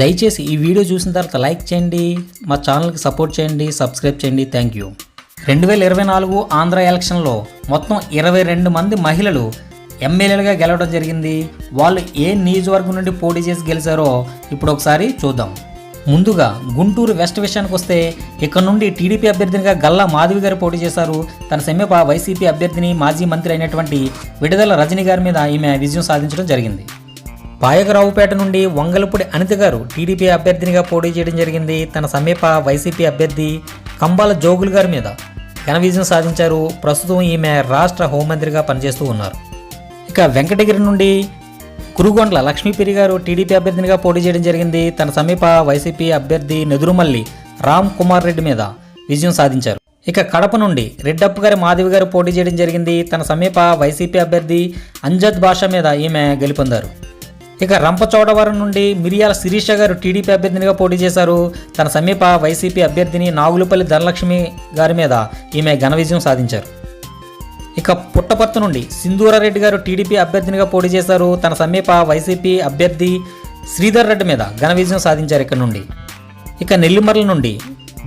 దయచేసి ఈ వీడియో చూసిన తర్వాత లైక్ చేయండి మా ఛానల్కి సపోర్ట్ చేయండి సబ్స్క్రైబ్ చేయండి. థ్యాంక్ యూ రెండు వేల ఇరవై నాలుగు ఆంధ్ర ఎలక్షన్లో మొత్తం ఇరవై రెండు మంది మహిళలు ఎమ్మెల్యేలుగా గెలవడం జరిగింది. వాళ్ళు ఏ నియోజకవర్గం నుండి పోటీ చేసి గెలిచారో ఇప్పుడు ఒకసారి చూద్దాం. ముందుగా గుంటూరు వెస్ట్ విషయానికి వస్తే ఇక్కడ నుండి టీడీపీ అభ్యర్థినిగా గల్లా మాధవి గారు పోటీ చేశారు. తన సమీప వైసీపీ అభ్యర్థిని మాజీ మంత్రి అయినటువంటి విడుదల రజని గారి మీద ఈమె విజయం సాధించడం జరిగింది. పాయకరావుపేట నుండి వంగలపూడి అనిత గారు టీడీపీ అభ్యర్థినిగా పోటీ చేయడం జరిగింది. తన సమీప వైసీపీ అభ్యర్థి కంబాల జోగులు గారి మీద ఘన విజయం సాధించారు. ప్రస్తుతం ఈమె రాష్ట్ర హోంమంత్రిగా పనిచేస్తూ ఉన్నారు. ఇక వెంకటగిరి నుండి కురుగొండ్ల లక్ష్మీపిరి గారు టీడీపీ అభ్యర్థినిగా పోటీ చేయడం జరిగింది. తన సమీప వైసీపీ అభ్యర్థి నెదురుమల్లి రామ్ కుమార్ రెడ్డి మీద విజయం సాధించారు. ఇక కడప నుండి రెడ్డప్ప గారి మాధవి గారు పోటీ చేయడం జరిగింది. తన సమీప వైసీపీ అభ్యర్థి అంజద్ బాషా మీద ఈమె గెలుపొందారు. ఇక రంపచోడవరం నుండి మిరియాల శిరీష గారు టీడీపీ అభ్యర్థినిగా పోటీ చేశారు. తన సమీప వైసీపీ అభ్యర్థిని నాగులపల్లి ధనలక్ష్మి గారి మీద ఈమె ఘన విజయం సాధించారు. ఇక పుట్టపర్తి నుండి సింధూరారెడ్డి గారు టీడీపీ అభ్యర్థినిగా పోటీ చేశారు. తన సమీప వైసీపీ అభ్యర్థి శ్రీధర్ రెడ్డి మీద ఘన విజయం సాధించారు ఇక్కడ నుండి. ఇక నెల్లిమర్ల నుండి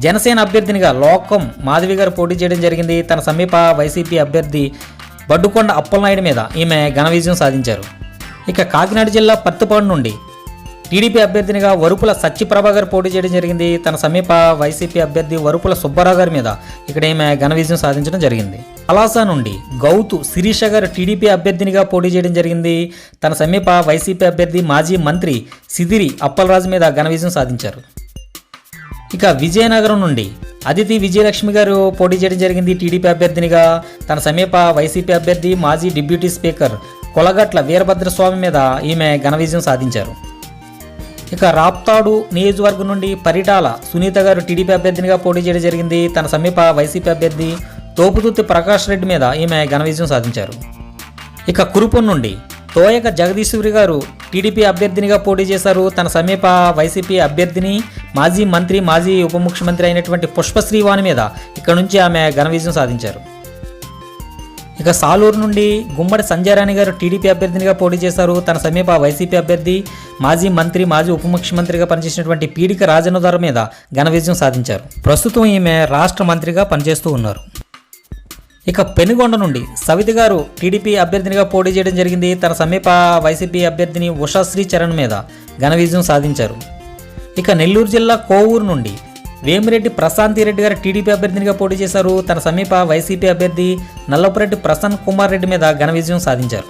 జనసేన అభ్యర్థినిగా లోకం మాధవి గారు పోటీ చేయడం జరిగింది. తన సమీప వైసీపీ అభ్యర్థి బడ్డుకొండ అప్పలనాయుడు మీద ఈమె ఘన విజయం సాధించారు. ఇక కాకినాడ జిల్లా పత్తిపాడు నుండి టీడీపీ అభ్యర్థినిగా వరుపుల సత్యప్రభ గారు పోటీ చేయడం జరిగింది. తన సమీప వైసీపీ అభ్యర్థి వరుపుల సుబ్బారావు గారి మీద ఇక్కడ ఈమె ఘన విజయం సాధించడం జరిగింది. పలాస నుండి గౌతు శిరీష గారు టీడీపీ అభ్యర్థినిగా పోటీ చేయడం జరిగింది. తన సమీప వైసీపీ అభ్యర్థి మాజీ మంత్రి సిదిరి అప్పలరాజు మీద ఘన విజయం సాధించారు. ఇక విజయనగరం నుండి అదితి విజయలక్ష్మి గారు పోటీ చేయడం జరిగింది. టీడీపీ అభ్యర్థినిగా తన సమీప వైసీపీ అభ్యర్థి మాజీ డిప్యూటీ స్పీకర్ కొలగట్ల వీరభద్రస్వామి మీద ఈమె ఘన విజయం సాధించారు. ఇక రాప్తాడు నియోజకవర్గం నుండి పరిటాల సునీత గారు టీడీపీ అభ్యర్థినిగా పోటీ చేయడం జరిగింది. తన సమీప వైసీపీ అభ్యర్థి తోపుతుత్తి ప్రకాష్ రెడ్డి మీద ఈమె ఘన విజయం సాధించారు. ఇక కురుపం నుండి తోయక జగదీశ్వరి గారు టీడీపీ అభ్యర్థినిగా పోటీ చేశారు. తన సమీప వైసీపీ అభ్యర్థిని మాజీ మంత్రి మాజీ ఉప ముఖ్యమంత్రి అయినటువంటి పుష్పశ్రీవాణి మీద ఇక్కడ నుంచి ఆమె ఘన విజయం సాధించారు. ఇక సాలూరు నుండి గుమ్మడి సంజయరాణి గారు టీడీపీ అభ్యర్థినిగా పోటీ చేశారు. తన సమీప వైసీపీ అభ్యర్థి మాజీ మంత్రి మాజీ ఉప ముఖ్యమంత్రిగా పనిచేసినటువంటి పీడిక రాజనోదర్ మీద ఘన విజయం సాధించారు. ప్రస్తుతం ఈమె రాష్ట్ర మంత్రిగా పనిచేస్తూ ఉన్నారు. ఇక పెనుగొండ నుండి సవిత గారు టీడీపీ అభ్యర్థినిగా పోటీ చేయడం జరిగింది. తన సమీప వైసీపీ అభ్యర్థిని ఉషాశ్రీ చరణ్ మీద ఘన విజయం సాధించారు. ఇక నెల్లూరు జిల్లా కోవూరు నుండి వేమిరెడ్డి ప్రశాంతి రెడ్డి గారు టీడీపీ అభ్యర్థినిగా పోటీ చేశారు. తన సమీప వైసీపీ అభ్యర్థి నల్లపురెడ్డి ప్రసన్న కుమార్ రెడ్డి మీద ఘన విజయం సాధించారు.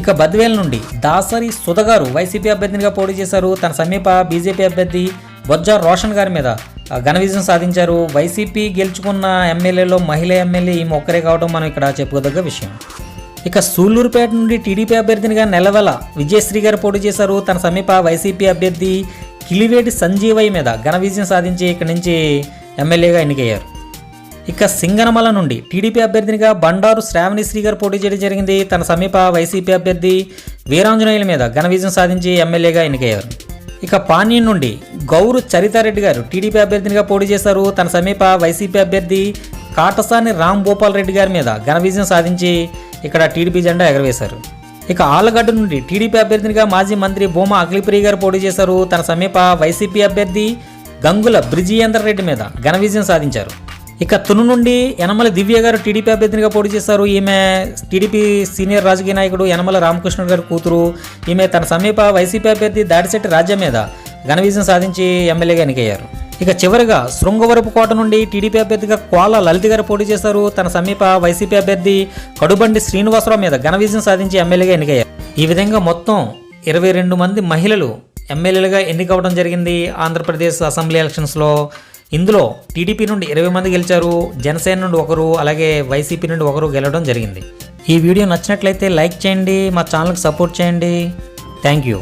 ఇక బద్వేల నుండి దాసరి సుధ గారు వైసీపీ అభ్యర్థినిగా పోటీ చేశారు. తన సమీప బీజేపీ అభ్యర్థి బొజ్జ రోషన్ గారి మీద ఘన విజయం సాధించారు. వైసీపీ గెలుచుకున్న ఎమ్మెల్యేలో మహిళ ఎమ్మెల్యే ఈ ఒక్కరే కావడం మనం ఇక్కడ చెప్పుకోదగ్గ విషయం. ఇక సూళ్ళూరుపేట నుండి టీడీపీ అభ్యర్థినిగా నెలవెల విజయశ్రీ గారు పోటీ చేశారు. తన సమీప వైసీపీ అభ్యర్థి కిలివేటి సంజీవయ్య మీద ఘన విజయం సాధించి ఇక్కడి నుంచి ఎమ్మెల్యేగా ఎన్నికయ్యారు. ఇక సింగనమల నుండి టీడీపీ అభ్యర్థినిగా బండారు శ్రావణిశ్రీ గారు పోటీ చేయడం జరిగింది. తన సమీప వైసీపీ అభ్యర్థి వీరాంజనేయుల మీద ఘన విజయం సాధించి ఎమ్మెల్యేగా ఎన్నికయ్యారు. ఇక పాణ్యం నుండి గౌరు చరితారెడ్డి గారు టీడీపీ అభ్యర్థినిగా పోటీ చేశారు. తన సమీప వైసీపీ అభ్యర్థి కాటసాని రామ్ గోపాల్ రెడ్డి గారి మీద ఘన విజయం సాధించి ఇక్కడ టీడీపీ జెండా ఎగరవేశారు. ఇక ఆళ్ళగడ్డ నుండి టీడీపీ అభ్యర్థినిగా మాజీ మంత్రి భూమా అఖిలప్రియ గారు పోటీ చేశారు. తన సమీప వైసీపీ అభ్యర్థి గంగుల బ్రిజియేంద్ర రెడ్డి మీద ఘన విజయం సాధించారు. ఇక తును నుండి యనమల దివ్య గారు టీడీపీ అభ్యర్థినిగా పోటీ చేశారు. ఈమె టీడీపీ సీనియర్ రాజకీయ నాయకుడు యనమల రామకృష్ణ గారి కూతురు. ఈమె తన సమీప వైసీపీ అభ్యర్థి దాడిశెట్టి రాజ్యం మీద ఘన విజయం సాధించి ఎమ్మెల్యేగా ఎన్నికయ్యారు. ఇక చివరిగా శృంగవరపు కోట నుండి టీడీపీ అభ్యర్థిగా కోల లలిత గారు పోటీ చేశారు. తన సమీప వైసీపీ అభ్యర్థి కడుబండి శ్రీనివాసరావు మీద ఘన విజయం సాధించి ఎమ్మెల్యేగా ఎన్నికయ్యారు. ఈ విధంగా మొత్తం ఇరవై రెండు మంది మహిళలు ఎమ్మెల్యేలుగా ఎన్నికవడం జరిగింది. ఆంధ్రప్రదేశ్ అసెంబ్లీ ఎలక్షన్స్లో ఇందులో టీడీపీ నుండి ఇరవై మంది గెలిచారు. జనసేన నుండి ఒకరు అలాగే వైసీపీ నుండి ఒకరు గెలవడం జరిగింది. ఈ వీడియో నచ్చినట్లయితే లైక్ చేయండి. మా ఛానల్కి సపోర్ట్ చేయండి. Thank you.